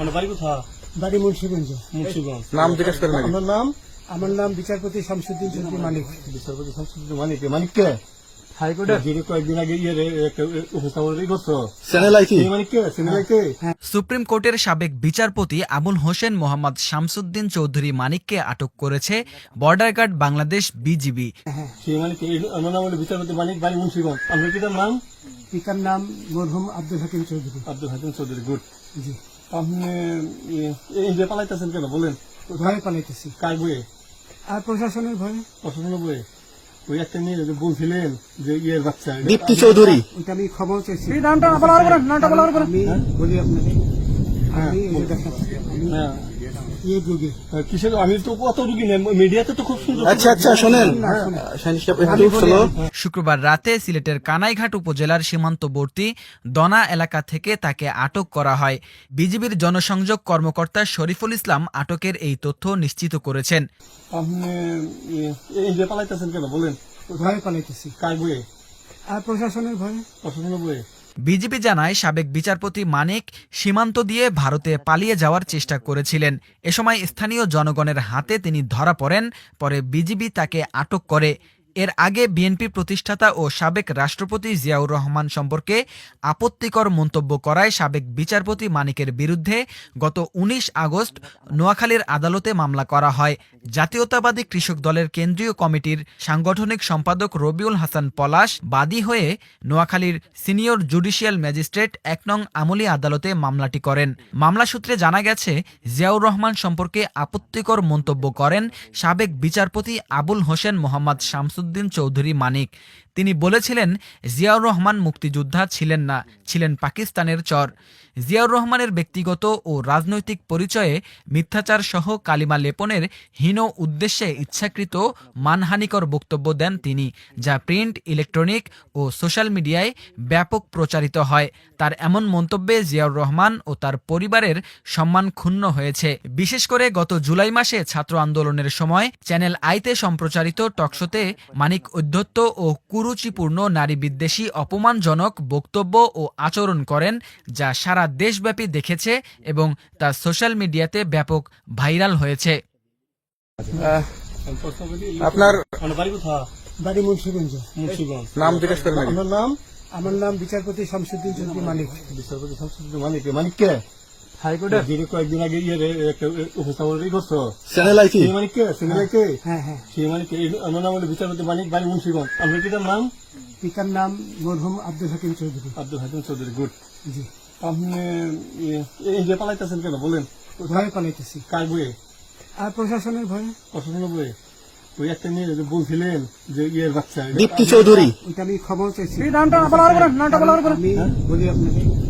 আপনার বাড়ি কোথা বাড়ি মুন্সিগঞ্জ। মুন্সিগঞ্জ। নাম জিজ্ঞেস করেন আগে। নাম আমার নাম বিচারপতি শামসুদ্দিন চৌধুরী বিচারপতি মানিক মানিক কে? ইয়ে সিনেমা কে? সুপ্রিম কোর্টের সাবেক বিচারপতি আবুল হোসেন মোহাম্মদ শামসুদ্দিন চৌধুরী মানিককে আটক করেছে বর্ডার গার্ড বাংলাদেশ বিজিবি। সেই মানিক কে? এই- আমার নাম বিচারপতি মানিক বাড়ি মুন্সিগঞ্জ। আপনার কিটার নাম? পিতার নাম মরহুম আব্দুল হাকিম চৌধুরী। আব্দুল হাকিম চৌধুরী গুড। জি। আপনি এই যে পালাইতেছেন কেন? বলেন। ভয়ে পালাইতেছি। কার বইয়ে আর প্রশাসনের ভয়ে। পছন্দ বইয়ে ওই একটা মেয়ে যে বলছিলেন যে ইয়ের বাচ্চা। দীপ্তি চৌধুরী। ওইটা আমি খবর চাইছি। বলি আপনাকে আমি হ্যাঁ। আমি শুক্রবার রাতে সিলেটের কানাইঘাট উপজেলার সীমান্তবর্তী দনা এলাকা থেকে তাকে আটক করা হয়। বিজিবির জনসংযোগ কর্মকর্তা শরীফুল ইসলাম আটকের এই তথ্য নিশ্চিত করেছেন। বলেন। ভয়ে প্রশাসনের ভয়ে বিজেপি জানায় সাবেক বিচারপতি মানিক সীমান্ত দিয়ে ভারতে পালিয়ে যাওয়ার চেষ্টা করেছিলেন। এ সময় স্থানীয় জনগণের হাতে তিনি ধরা পড়েন, পরে বিজিবি তাকে আটক করে এর আগে বিএনপি প্রতিষ্ঠাতা ও সাবেক রাষ্ট্রপতি জিয়াউর রহমান সম্পর্কে আপত্তিকর মন্তব্য করায় সাবেক বিচারপতি মানিকের বিরুদ্ধে গত ১৯ আগস্ট নোয়াখালীর আদালতে মামলা করা হয়। জাতীয়তাবাদী কৃষক দলের কেন্দ্রীয় কমিটির সাংগঠনিক সম্পাদক রবিউল হাসান পলাশ বাদী হয়ে নোয়াখালীর সিনিয়র জুডিশিয়াল ম্যাজিস্ট্রেট এক নং আমলি আদালতে মামলাটি করেন। মামলা সূত্রে জানা গেছে, জিয়াউর রহমান সম্পর্কে আপত্তিকর মন্তব্য করেন সাবেক বিচারপতি আবুল হোসেন মোহাম্মদ শামসুদ্দিন চৌধুরী মানিক তিনি বলেছিলেন, জিয়াউর রহমান মুক্তিযোদ্ধা ছিলেন না, ছিলেন পাকিস্তানের চর। জিয়াউর রহমানের ব্যক্তিগত ও রাজনৈতিক পরিচয়ে মিথ্যাচার সহ কালিমা লেপনের হীন উদ্দেশ্যে ইচ্ছাকৃত মানহানিকর বক্তব্য দেন তিনি, যা প্রিন্ট, ইলেকট্রনিক ও সোশ্যাল মিডিয়ায় ব্যাপক প্রচারিত হয়। তার এমন মন্তব্যে জিয়াউর রহমান ও তার পরিবারের সম্মান ক্ষুণ্ণ হয়েছে। বিশেষ করে গত জুলাই মাসে ছাত্র আন্দোলনের সময় চ্যানেল আইতে সম্প্রচারিত টকশোতে মানিক অধ্যত্ত ও কুরুচিপূর্ণ নারী বিদ্বেষী অপমানজনক বক্তব্য ও আচরণ করেন যা সারা দেশব্যাপী দেখেছে এবং তা সোশ্যাল মিডিয়াতে ব্যাপক ভাইরাল হয়েছে। আপনার বাড়ি মুন্সিগঞ্জ। নাম জিজ্ঞেস করেন। আপনার নাম? আমার নাম বিচারপতি শামসুদ্দিন চৌধুরী মালিক বিচারপতি সংস্কৃতি মানিক। মানিক কে? হাইকোর্টের কয়েকদিন আগে ইয়ে উপস্থাপন করছ? চ্যানেল কি? কে? হ্যাঁ হ্যাঁ সেই মানিক কে? এই- আমার নাম হলো বিচারপতি মানিক বাড়ি মুন্সিগঞ্জ। আপনার কিটার নাম? পিতার নাম মরহুম আব্দুল হাকিম চৌধুরী। আব্দুল হাকিম চৌধুরী গুড। জি। আপনি এই যে পালাইতেছেন কেন? বলেন। ভয়ে পালাইতেছি। কার বইয়ে আর প্রশাসনের ভয়ে। বইয়ে ওই একটা মেয়ে যে বলছিলেন যে ইয়ের বাচ্চা। দীপ্তি চৌধুরী। আমি ক্ষমা চাইছি। বলি আপনাকে আমি হ্যাঁ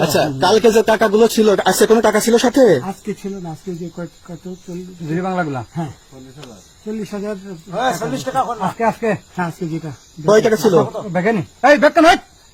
আচ্ছা কালকে যে টাকাগুলো ছিল আজকে কোনো টাকা ছিল সাথে? আজকে ছিল না আজকে যে কত- কত চল্লিশ? বাংলাগুলা। হ্যাঁ। চল্লিশ হাজার। চল্লিশ টাকা আজকে আজকে হ্যাঁ আজকে যেটা। কয় টাকা ছিল? দেখেনি এই হয় বেকান